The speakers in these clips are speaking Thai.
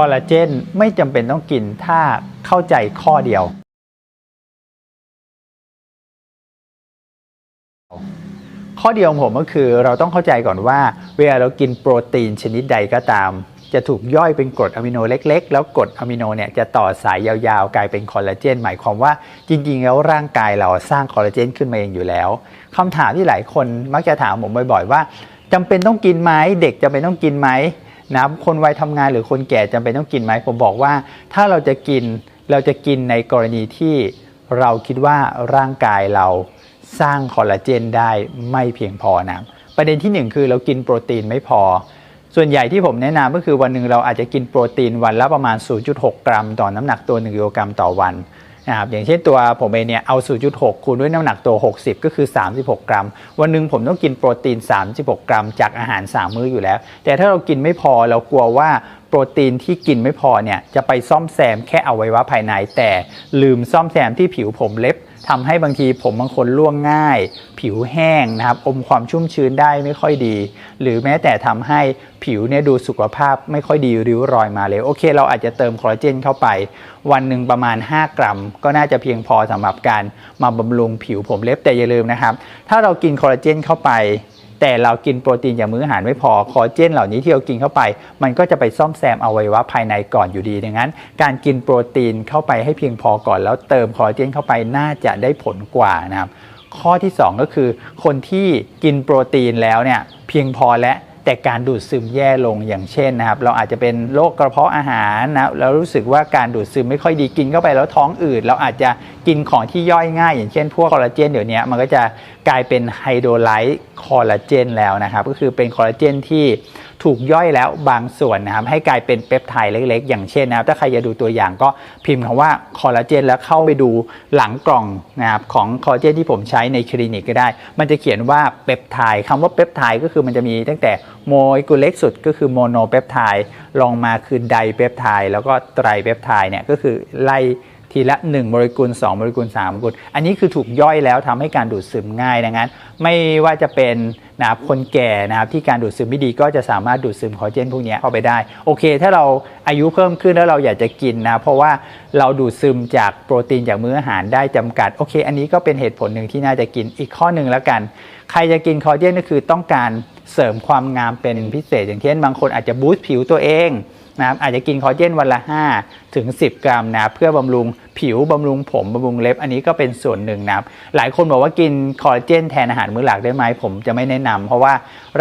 คอลลาเจนไม่จำเป็นต้องกินถ้าเข้าใจข้อเดียว ข้อเดียวของผมก็คือเราต้องเข้าใจก่อนว่า เวลาเรากินโปรตีนชนิดใดก็ตาม จะถูกย่อยเป็นกรดอะมิโนเล็ก ๆ แล้วกรดอะมิโนเนี่ยจะต่อสายยาวๆ กลายเป็นคอลลาเจน หมายความว่าจริงๆ แล้วร่างกายเราสร้างคอลลาเจนขึ้นมาเองอยู่แล้วคำถามที่หลายคนมักจะถามผมบ่อย ๆ ว่าจำเป็นต้องกินไหมเด็กจำเป็นต้องกินไหม นะคนวัยทำงานหรือคนแก่จำเป็นต้องกินไหมผมบอกว่า ถ้าเราจะกินเราจะกินในกรณีที่เราคิดว่าร่างกายเราสร้างคอลลาเจนได้ไม่เพียงพอนะประเด็นที่หนึ่งคือเรากินโปรตีนไม่พอ ส่วนใหญ่ที่ผมแนะนำก็คือวันหนึ่งเราอาจจะกินโปรตีนวันละประมาณ 0.6 กรัม ต่อน้ำหนักตัว1กิโลกรัมต่อวัน นะครับอย่างเช่นตัวผมเองเนี่ยเอา 0.6 คูณด้วยน้ำหนักตัว 60 ก็คือ 36 กรัม วันหนึ่งผมต้องกินโปรตีน 36 กรัม จากอาหาร 3 มื้ออยู่แล้ว แต่ถ้าเรากินไม่พอเรากลัวว่าโปรตีนที่กินไม่พอเนี่ยจะไปซ่อมแซมแค่อวัยวะภายในแต่ลืมซ่อมแซมที่ผิวผมเล็บทำให้บางทีผมบางคนร่วงง่าย ผิวแห้งนะครับอมความชุ่มชื้นได้ไม่ค่อยดี หรือแม้แต่ทำให้ผิวเนี่ยดูสุขภาพไม่ค่อยดีริ้วรอยมาเลยโอเค เราอาจจะเติมคอลลาเจนเข้าไป วันหนึ่งประมาณ 5 กรัม ก็น่าจะเพียงพอสำหรับการมาบำรุงผิวผมเล็บแต่อย่าลืมนะครับ ถ้าเรากินคอลลาเจนเข้าไป แต่เรากินโปรตีนจากมื้ออาหารไม่พอคอเจนเหล่านี้ที่เรากินเข้าไป มันก็จะไปซ่อมแซมอวัยวะภายในก่อนอยู่ดีดังนั้น การกินโปรตีนเข้าไปให้เพียงพอก่อน แล้วเติมคอเจนเข้าไปน่าจะได้ผลกว่านะครับข้อที่ 2 ก็คือ คนที่กินโปรตีนแล้วเนี่ยเพียงพอและ แต่การดูดซึมแย่ลงอย่างเช่นนะครับ เราอาจจะเป็นโรคกระเพาะอาหารนะเรารู้สึกว่าการดูดซึมไม่ค่อยดีกินเข้าไปแล้วท้องอืดเราอาจจะกินของที่ย่อยง่าย อย่างเช่น พวกคอลลาเจนเดี๋ยวนี้มันก็จะกลายเป็นไฮโดรไลท์คอลลาเจนแล้วนะครับ ก็คือเป็นคอลลาเจนที่ ถูกย่อยแล้วบางส่วนนะครับให้กลายเป็นเปปไทด์เล็ก ๆ อย่างเช่นนะครับถ้าใครจะดูตัวอย่างก็พิมพ์คำว่าคอลลาเจนแล้วเข้าไปดูหลังกล่องนะครับของคอลลาเจนที่ผมใช้ในคลินิกก็ได้ มันจะเขียนว่าเปปไทด์คำว่าเปปไทด์ก็คือมันจะมีตั้งแต่โมเลกุลเล็กสุดก็คือโมโนเปปไทด์ลองมาคือไดเปปไทด์แล้วก็ไตรเปปไทด์เนี่ยก็คือไล่ ทีละ 1 โมเลกุล 2 โมเลกุล 3 โมเลกุล อันนี้คือถูกย่อยแล้วทำให้การดูดซึมง่ายดังนั้น ไม่ว่าจะเป็นนะครับคนแก่นะครับที่การดูดซึมไม่ดีก็จะสามารถดูดซึมคอลลาเจนพวกนี้เข้าไปได้ โอเค ถ้าเราอายุเพิ่มขึ้นแล้วเราอยากจะกินนะเพราะว่าเราดูดซึมจากโปรตีนจากมื้ออาหารได้จำกัดโอเค อันนี้ก็เป็นเหตุผลหนึ่งที่น่าจะกินอีกข้อหนึ่งแล้วกัน ใครจะกินคอลลาเจนก็คือต้องการเสริมความงามเป็นพิเศษ อย่างเช่นบางคนอาจจะบูสต์ผิวตัวเอง นะครับอาจจะกินคอลลาเจนวันละ 5 ถึง 10 กรัมนะเพื่อบำรุงผิวบำรุงผมบำรุงเล็บ อันนี้ก็เป็นส่วนหนึ่งนะครับหลายคนบอกว่ากินคอลลาเจนแทนอาหารมื้อหลักได้ไหมผมจะไม่แนะนำเพราะว่า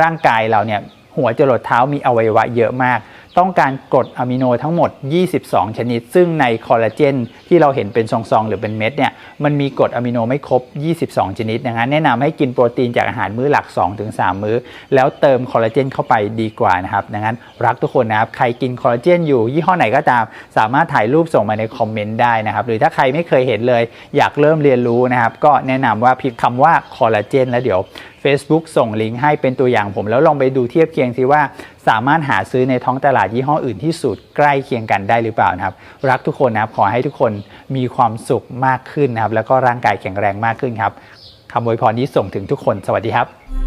ร่างกายเราเนี่ยหัวจรดเท้ามีอวัยวะเยอะมาก ต้องการกรดอะมิโนทั้งหมด 22 ชนิด ซึ่งในคอลลาเจน ที่เราเห็นเป็นซองๆ หรือเป็นเม็ดเนี่ยมันมีกรดอะมิโนไม่ครบ 22 ชนิดดังนั้นแนะนำให้กินโปรตีนจากอาหารมื้อหลัก 2-3 มื้อ แล้วเติมคอลลาเจนเข้าไปดีกว่านะครับดังนั้นรักทุกคนนะครับใครกินคอลลาเจนอยู่ยี่ห้อไหนก็ตาม สามารถถ่ายรูปส่งมาในคอมเมนต์ได้นะครับหรือถ้าใครไม่เคยเห็นเลย อยากเริ่มเรียนรู้นะครับก็แนะนำว่าพิมพ์คำว่าคอลลาเจนแล้วเดี๋ยว Facebook ส่งลิงก์ให้เป็นตัวอย่างผม แล้วลองไปดูเทียบเคียงซิว่า สามารถหาซื้อในท้องตลาดยี่ห้ออื่นที่สุดใกล้เคียงกันได้หรือเปล่านะครับ รักทุกคนนะครับขอให้ทุกคนมีความสุขมากขึ้นนะครับ แล้วก็ร่างกายแข็งแรงมากขึ้นครับคำอวยพรนี้ส่งถึงทุกคน สวัสดีครับ